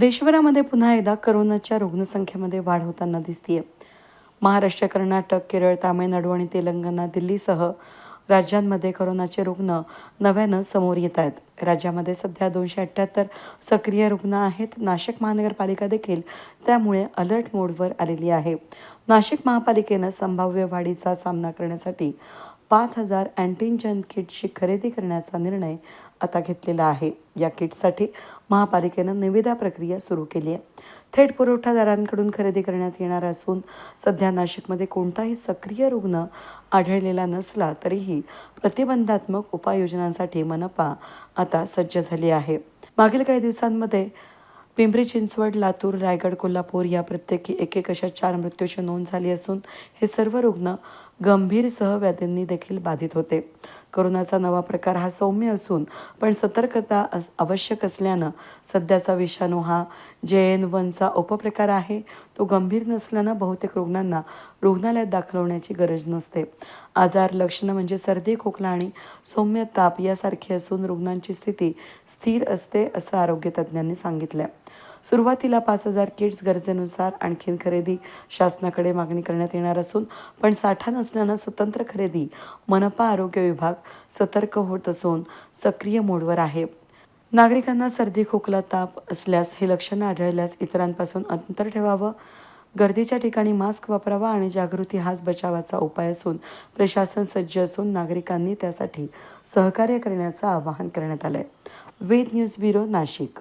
देशभरामध्ये पुन्हा एकदा करोनाच्या रुग्णसंख्येमध्ये वाढ होताना दिसतीये. महाराष्ट्र कर्नाटक केरळ तामिळनाडू आणि तेलंगणा दिल्लीसह राज्यांमध्ये करोनाचे रुग्ण नव्यानं समोर येत आहेत. राज्यामध्ये सध्या दोनशे अठ्ठ्याहत्तर सक्रिय रुग्ण आहेत. नाशिक महानगरपालिका देखील त्यामुळे अलर्ट मोडवर आलेली आहे. नाशिक महापालिकेनं संभाव्य वाढीचा सामना करण्यासाठी पाच हजार अँटीजन किटची खरेदी करण्याचा निर्णय आता घेतलेला आहे. या किटसाठी महापालिकेनं निविदा प्रक्रिया सुरू केली आहे. थेट पुरवठादारांकडून खरेदी करण्यात येणार असून सध्या नाशिकमध्ये कोणताही सक्रिय रुग्ण आढळलेला नसला तरीही प्रतिबंधात्मक उपाययोजनांसाठी मनपा आता सज्ज झाली आहे. मागील काही दिवसांमध्ये पिंपरी चिंचवड लातूर रायगड कोल्हापूर या प्रत्येकी एक अशा चार मृत्यूची नोंद झाली असून हे सर्व रुग्ण गंभीर सहव्याधींनी देखील बाधित होते. करोनाचा नवा प्रकार हा सौम्य असून पण सतर्कता अस आवश्यक असल्यानं सध्याचा विषाणू हा जे एन वनचा उपप्रकार आहे. तो गंभीर नसल्यानं बहुतेक रुग्णांना रुग्णालयात दाखल होण्याची गरज नसते. आजार लक्षणं म्हणजे सर्दी खोकला आणि सौम्य ताप यासारखी असून रुग्णांची स्थिती स्थिर असते असं आरोग्य तज्ज्ञांनी सांगितलं सुरुवातीला पाच हजार किट्स गरजेनुसार आणखीन खरेदी शासनाकडे मागणी करण्यात येणार असून पण साठा नसल्यानं स्वतंत्र खरेदी मनपा आरोग्य विभाग सतर्क होत असून सक्रिय मोडवर आहे. नागरिकांना सर्दी खोकला ताप असल्यास हे लक्षणं आढळल्यास इतरांपासून अंतर ठेवावं. गर्दीच्या ठिकाणी मास्क वापरावा आणि जागृती हाच बचावाचा उपाय असून प्रशासन सज्ज असून नागरिकांनी त्यासाठी सहकार्य करण्याचं आवाहन करण्यात आलंय. Ved news bureau Nashik.